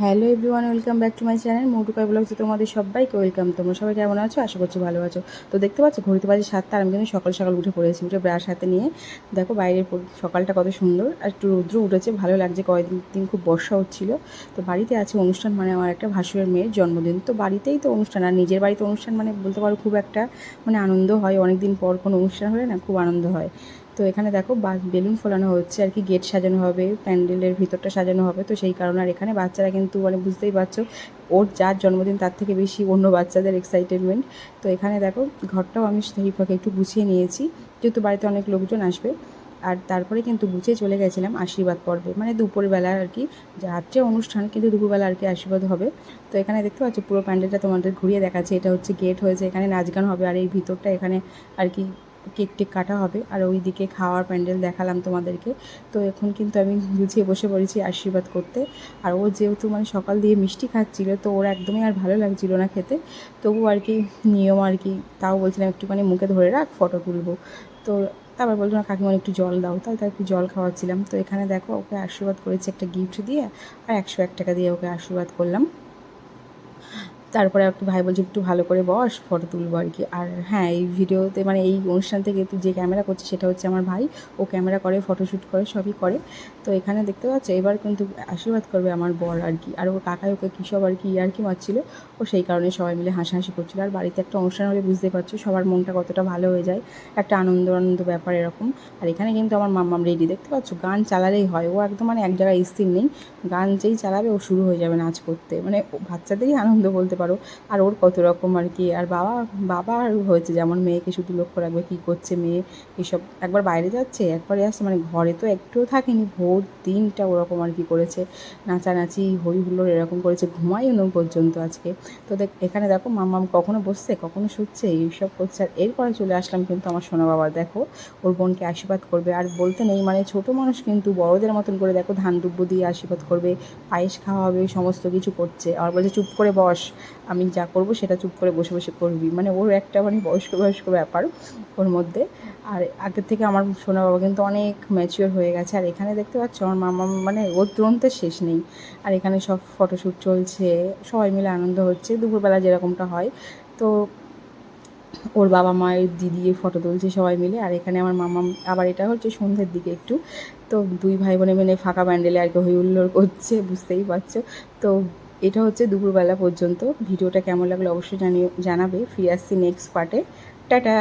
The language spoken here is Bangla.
Hello everyone, welcome back to my channel Motukai ব্লগসে তোমাদের সবাইকে ওয়েলকাম। তোমরা সবাই কেমন আছো? আশা করছি ভালো আছো। তো দেখতে পাচ্ছ, ঘড়িতে বাজে সাতটা আমি কিন্তু সকাল সকাল উঠে পড়েছি। উঠে ব্রাশ হাতে নিয়ে দেখো বাইরের সকালটা কত সুন্দর। আর একটু রৌদ্র উঠেছে, ভালো লাগছে। কয়েকদিন দিন খুব বর্ষা হচ্ছিল। তো বাড়িতে আছে অনুষ্ঠান মানে আমার একটা ভাসুরের মেয়ের জন্মদিন। তো বাড়িতেই তো অনুষ্ঠান, আর নিজের বাড়িতে অনুষ্ঠান মানে বলতে পারো খুব একটা মানে আনন্দ হয়। অনেক দিন পর কোনো অনুষ্ঠান হলে না খুব আনন্দ হয়। তো এখানে দেখো বেলুন ফোলানো হচ্ছে, আর কি গেট সাজানো হবে, প্যান্ডেলের ভিতরটা সাজানো হবে, তো সেই কারণে আর এখানে বাচ্চারা কিন্তু মানে বুঝতেই পারছ, ওর যার জন্মদিন তার থেকে বেশি অন্য বাচ্চাদের এক্সাইটেডমেন্ট তো এখানে দেখো ঘরটাও আমি সেইভাবে একটু গুছিয়ে নিয়েছি, যেহেতু বাড়িতে অনেক লোকজন আসবে। আর তারপরে কিন্তু গুছিয়ে চলে গেছিলাম আশীর্বাদ পর্বে মানে দুপুরবেলা আর কি, রাত্রে অনুষ্ঠান কিন্তু দুপুরবেলা আর কি আশীর্বাদ হবে। তো এখানে দেখতে পাচ্ছ পুরো প্যান্ডেলটা তোমাদের ঘুরিয়ে দেখাচ্ছে, এটা হচ্ছে গেট হয়েছে, এখানে নাচ গান হবে, আর এই ভিতরটা এখানে আর কি কেক টেক কাটা হবে। আর ওইদিকে খাওয়ার প্যান্ডেল দেখালাম তোমাদেরকে। তো এখন কিন্তু আমি গুছিয়ে বসে পড়েছি আশীর্বাদ করতে। আর ও যেহেতু মানে সকাল দিয়ে মিষ্টি খাচ্ছিল, তো ওর একদমই আর ভালো লাগছিল না খেতে। তবু আর কি নিয়ম আর কি, তাও বলছিলাম একটুখানি মুখে ধরে রাখ, ফটো তুলবো। তো তারপর বলছো না কাকিমার একটু জল দাও। তাই তার একটু জল খাওয়াচ্ছিলাম। তো এখানে দেখো, ওকে আশীর্বাদ করেছি একটা গিফট দিয়ে, আর একশো এক টাকা দিয়ে ওকে আশীর্বাদ করলাম। তারপরে একটু ভাই বলছে, একটু ভালো করে বস ফটো তুলবো আর কি। আর হ্যাঁ এই ভিডিওতে মানে এই অনুষ্ঠান থেকে যে ক্যামেরা করছে সেটা হচ্ছে আমার ভাই। ও ক্যামেরা করে ফটোশ্যুট করে, সবই করে। তো এখানে দেখতে পাচ্ছ, এবার কিন্তু আশীর্বাদ করবে আমার বর আর কি। আর ওর কাকাই ওকে কী সব আর কি আর কি মারছিল। ও সেই কারণে সবাই মিলে হাসাহাসি করছিল। আর বাড়িতে একটা অনুষ্ঠান হলে বুঝতে পারছ, সবার মনটা কতটা ভালো হয়ে যায়। একটা আনন্দ আনন্দ ব্যাপার এরকম। আর এখানে কিন্তু আমার মাম্মাম রেডি দেখতে পাচ্ছ, গান চালালেই হয়। ও একদম মানে এক জায়গায় স্থির নেই। গান যেই চালাবে, ও শুরু হয়ে যাবে নাচ করতে। মানে বাচ্চাদেরই আনন্দ বলতে পারো। আর ওর কত রকম আর কি। আর বাবা বাবা আর হয়েছে যেমন মেয়েকে শুধু লক্ষ্য রাখবে কী করছে মেয়ে, এসব একবার বাইরে যাচ্ছে, একবারে আসছে মানে ঘরে তো একটুও থাকেনি, ভোর দিনটা ওরকম আর কি করেছে। নাচানাচি হই হুল্লোড় এরকম করেছে ঘুমাই না পর্যন্ত আজকে। তো দেখ, এখানে দেখো মাম্মাম কখনো বসছে, কখনো শুচ্ছে, এইসব করছে। আর এরপরে চলে আসলাম কিন্তু আমার সোনা বাবা দেখো ওর বোনকে আশীর্বাদ করবে। আর বলতে নেই মানে ছোট মানুষ কিন্তু বড়দের মতন করে দেখো ধান দুব্য দিয়ে আশীর্বাদ করবে, পায়েস খাওয়া হবে সমস্ত কিছু করছে। আর বলছে, চুপ করে বস। আমি যা করব সেটা চুপ করে বসে বসে করবি। মানে ওর একটা মানে বয়স্ক বয়স্ক ব্যাপার ওর মধ্যে। আর আগের থেকে আমার সোনা বাবা কিন্তু অনেক ম্যাচিওর হয়ে গেছে। আর এখানে দেখতে পাচ্ছ আমার মামা মানে ওর তুরন্তের শেষ নেই। আর এখানে সব ফটোশ্যুট চলছে, সবাই মিলে আনন্দ হচ্ছে। দুপুরবেলা যেরকমটা হয়। তো ওর বাবা মায়ের দিদি ফটো তুলছে সবাই মিলে। আর এখানে আমার মামা, আবার এটা হচ্ছে সন্ধ্যের দিকে একটু। তো দুই ভাই বোনে মিলে ফাঁকা প্যান্ডেলে আর কি হই হুল্লোড় করছে, বুঝতেই পারছ। তো এটা হচ্ছে দুপুরবেলা পর্যন্ত। ভিডিওটা কেমন লাগল অবশ্যই জানিয়ে জানাবে। ফিরে আসছি নেক্সট পার্টে টাটা!